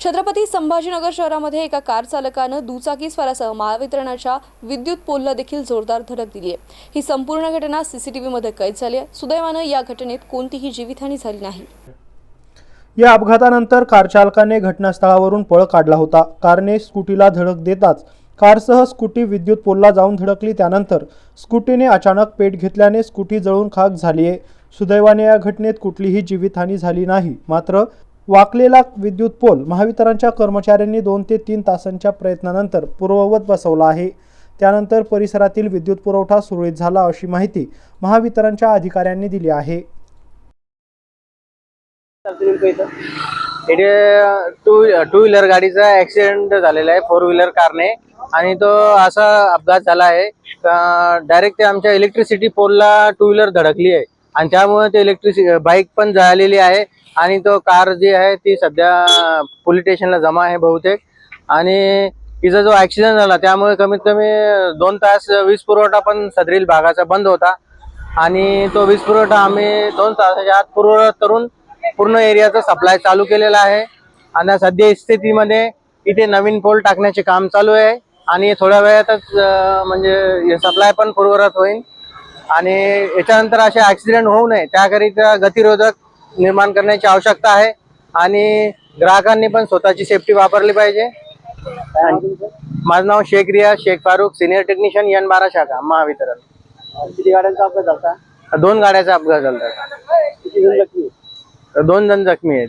छत्रपती संभाजीनगर शहरामध्ये एका कार चालकानं दुचाकी स्वारासह महावितरणाच्या विद्युत पोलला देखील जोरदार धडक दिली आहे. ही संपूर्ण घटना सीसीटीव्हीमध्ये कैद झाली आहे. सुदैवानं या घटनेत कोणतीही जीवितहानी झाली नाही. या अपघातानंतर कार चालकाने घटनास्थळावरून पळ काढला होता. कारने स्कूटीला धडक देताच कारसह स्कूटी विद्युत पोलला जाऊन धडकली. त्यानंतर स्कूटीने अचानक पेट घेतल्याने स्कूटी जळून खाक झाली आहे. सुदैवाने या घटनेत कुठलीही जीवितहानी झाली नाही. मात्र वाकलेला विद्युत पोल महावितरणच्या कर्मचाऱ्यांनी दोन ते तीन तासांच्या प्रयत्नानंतर पूर्ववत बसवला आहे. त्यानंतर परिसरातील विद्युत पुरवठा सुरळीत झाला अशी माहिती महावितरणच्या अधिकाऱ्यांनी दिली आहे. इथे टू टू व्हीलर गाडीचा ॲक्सिडेंट झालेला आहे फोर व्हीलर कारने. आणि तो असा अपघात झाला आहे. डायरेक्ट ते आमच्या इलेक्ट्रिसिटी पोलला टू व्हीलर धडकली आहे. आणि त्यामुळे ते इलेक्ट्रिसिटी बाईक पण जळालेली आहे. आणि तो कार जी आहे ती सध्या पोलीस स्टेशनला जमा आहे बहुतेक. आणि तिचा जो ऍक्सिडेंट झाला त्यामुळे कमीत कमी दोन तास वीज पुरवठा पण सदरील भागाचा बंद होता. आणि तो वीज पुरवठा आम्ही दोन तासाच्या आत पुरवठा करून पूर्ण एरियाचा सप्लाय चालू केलेला आहे. आणि सध्या स्थितीमध्ये इथे नवीन पोल टाकण्याचे काम चालू आहे. आणि थोड्या वेळातच म्हणजे सप्लाय पण पूर्ववत होईल. आणि याच्यानंतर असे ऍक्सिडेंट होऊ नये. त्याकरिता गतिरोधक निर्माण करण्याची आवश्यकता आहे. आणि ग्राहकांनी पण स्वतःची सेफ्टी वापरली पाहिजे. माझं नाव Shaikh Riya Shaikh Farooq senior technician N बारा शाखा महावितरण. किती गाड्यांचा अपघात झाला? दोन गाड्याचा अपघात झाला. दोन जण जखमी आहेत.